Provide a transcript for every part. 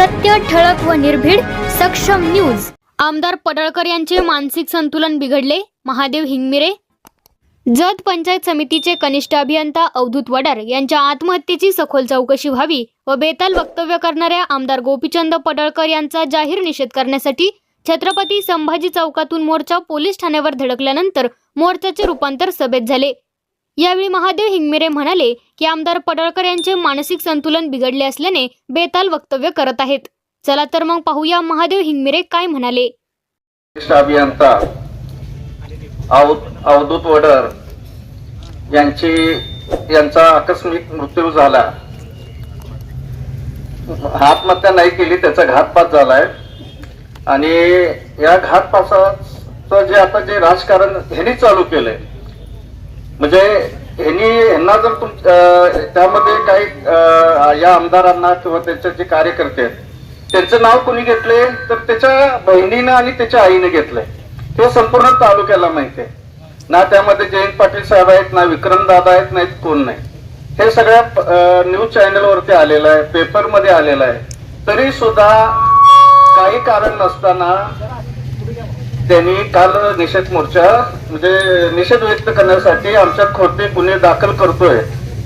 सत्य ठळक व निर्भीड सक्षम न्यूज. आमदार पडळकर यांचे मानसिक संतुलन बिघडले. महादेव हिंगमिरे. जत पंचायत समितीचे कनिष्ठ अभियंता अवधूत वडार यांच्या आत्महत्येची सखोल चौकशी व्हावी व बेताल वक्तव्य करणाऱ्या आमदार गोपीचंद पडळकर यांचा जाहीर निषेध करण्यासाठी छत्रपती संभाजी चौकातून मोर्चा पोलीस ठाण्यावर धडकल्यानंतर मोर्चाचे रूपांतर सभेत झाले. यावेळी महादेव हिंगमिरे म्हणाले की आमदार पडळकर यांचे मानसिक संतुलन बिघडले असल्याने बेताल वक्तव्य करत आहेत. चला तर मग पाहूया महादेव हिंगमिरे काय म्हणाले. अभियंता अवधूत वडर यांची यांचा आकस्मिक मृत्यू झाला. आत्महत्या नाही केली त्याचा घातपात झालाय. आणि या घातपासाचं जे आता जे राजकारण ह्यांनी चालू केलंय म्हणजे ह्यांनी ह्यांना जर तुम त्यामध्ये काही या आमदारांना किंवा त्यांचे जे कार्यकर्ते आहेत त्यांचं नाव कोणी घेतले तर त्याच्या बहिणीनं आणि त्याच्या आईने घेतलंय. हे संपूर्ण तालुक्याला माहिती आहे. ना त्यामध्ये जयंत पाटील साहेब आहेत ना विक्रम दादा आहेत नाहीत कोण नाही. हे सगळ्या न्यूज चॅनलवरती आलेलं आहे पेपरमध्ये आलेलं आहे. तरी सुद्धा काही कारण नसताना त्यांनी काल निषेध मोर्चा म्हणजे निषेध व्यक्त करण्यासाठी आमच्या खोटे गुन्हे दाखल करतोय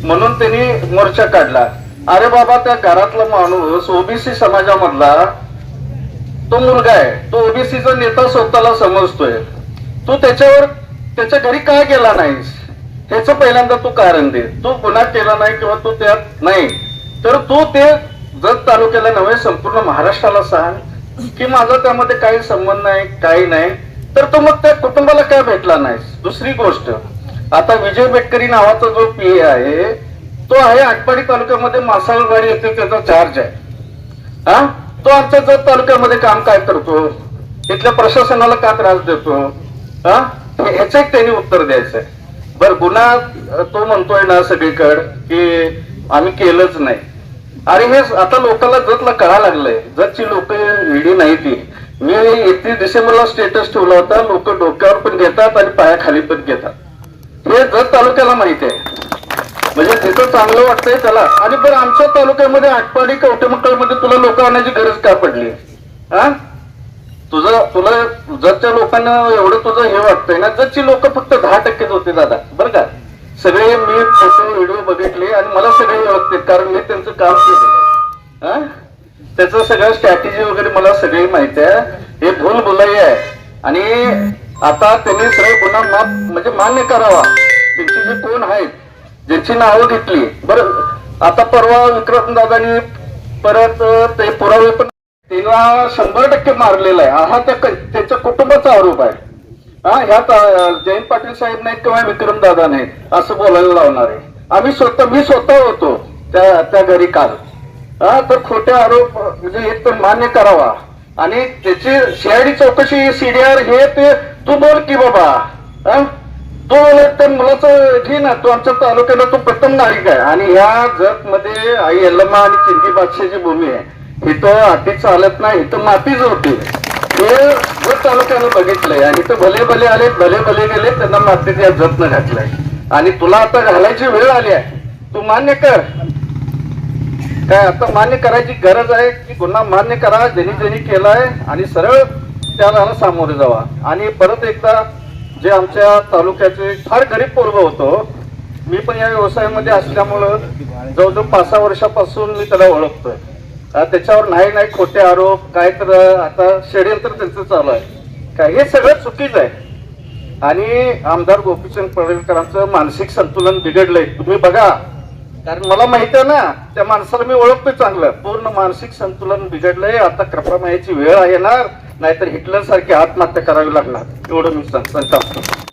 म्हणून त्यांनी मोर्चा काढला. अरे बाबा त्या घरातला माणूस ओबीसी समाजामधला तो मुलगा आहे. तो ओबीसीचा नेता स्वतःला समजतोय. तू त्याच्यावर त्याच्या घरी काय गेला नाहीस ह्याच पहिल्यांदा तू कारण दे. तू गुन्हा केला नाही किंवा तू त्यात नाही. तर तू ते जत तालुक्याला नव्हे संपूर्ण महाराष्ट्राला सांग. की माझा त्यामध्ये काही संबंध नाही काही नाही. तर तो मग त्या कुटुंबाला काय भेटला नाही दुसरी गोष्ट आता विजय बेटकरी नावाचा जो पी आहे तो आहे आटपाडी तालुक्यामध्ये मासाळवाडी येथे त्याचा चार्ज आहे. हा? तो आमच्या जत तालुक्यामध्ये काम काय करतो? इथल्या प्रशासनाला का त्रास देतो? हा ह्याच एक त्यांनी उत्तर द्यायचंय. बर गुन्हा तो म्हणतोय ना सगळीकडं की आम्ही केलंच नाही. अरे हे आता लोकांना जतला कळा लागलंय. जतची लोक इडी नाही ती. मी एकतीस डिसेंबरला स्टेटस ठेवला होता. लोक डोक्यावर पण घेतात आणि पायाखाली पण घेतात. हे जत तालुक्याला माहिती आहे. म्हणजे तिथं चांगलं वाटतंय त्याला. आणि पण आमच्या तालुक्यामध्ये आटपाडी कवटेमक्कलमध्ये तुला लोक आणण्याची गरज का पडली? हा तुझं तुला जतच्या लोकांना एवढं तुझं हे वाटतंय ना? जतची लोक फक्त दहा टक्केच होते दादा. बरं का? सगळे मी फोटो व्हिडिओ बघितले आणि मला सगळे ओळखते कारण मी त्यांचं काम केलेलं आहे. त्याचं सगळं स्ट्रॅटेजी वगैरे मला सगळी माहिती आहे. हे भूल भुलाई आहे. आणि आता त्यांनी सगळं गुन्हा माफ म्हणजे मान्य करावा. त्यांची जे कोण आहेत ज्यांची नावं घेतली. बरं आता परवा विक्रम दादानी परत ते पुरावे पण तिला शंभर टक्के मारलेला आहे. हा त्या त्याच्या कुटुंबाचा आरोप आहे. हा ह्यात जयंत पाटील साहेब नाहीत किंवा विक्रम दादा नाहीत असं बोलायला लावणार आहे. आम्ही स्वतः मी स्वतः होतो त्या त्या घरी काल. हा तर खोटे आरोप म्हणजे एक तर मान्य करावा. आणि त्याची सीआयडी चौकशी सीडीआर हे ते तू बोल की बाबा. हा? तो त्या मुलाचं घे ना तो आमच्या तालुक्याला तो प्रथम नागरिक आहे. आणि ह्या जगमध्ये आई यल्लम्मा आणि चिंदी बादशाची भूमी आहे. इथं हाती चालत नाही इथं मातीच होती. हे जत तालुक्यानं बघितलंय आणि ते भले भले आले भले भले गेले त्यांना मातेच्या या जतनं घातलंय. आणि तुला आता घालायची वेळ आली आहे तू मान्य कर. काय आता मान्य करायची गरज आहे की गुन्हा मान्य करा ज्यांनी ज्यांनी केलाय आणि सरळ त्याला सामोरे जावा. आणि परत एकदा जे आमच्या तालुक्याचे फार गरीब पोरग होतो मी पण या व्यवसायामध्ये असल्यामुळं जवळजवळ पाच सहा वर्षापासून मी त्याला ओळखतोय. त्याच्यावर नाही नाही खोटे आरोप काय तर आता षडयंत्र त्यांचं चालू आहे. काय हे सगळं चुकीचं आहे. आणि आमदार गोपीचंद पडळकरांचं मानसिक संतुलन बिघडलंय. तुम्ही बघा. कारण मला माहीत आहे ना त्या माणसाला मी ओळखतोय चांगलं. पूर्ण मानसिक संतुलन बिघडलंय. आता कृपा मायाची वेळ येणार. नाहीतर हिटलर सारखी आत्महत्या करावी लागणार. एवढं मी सांग- सांगतो.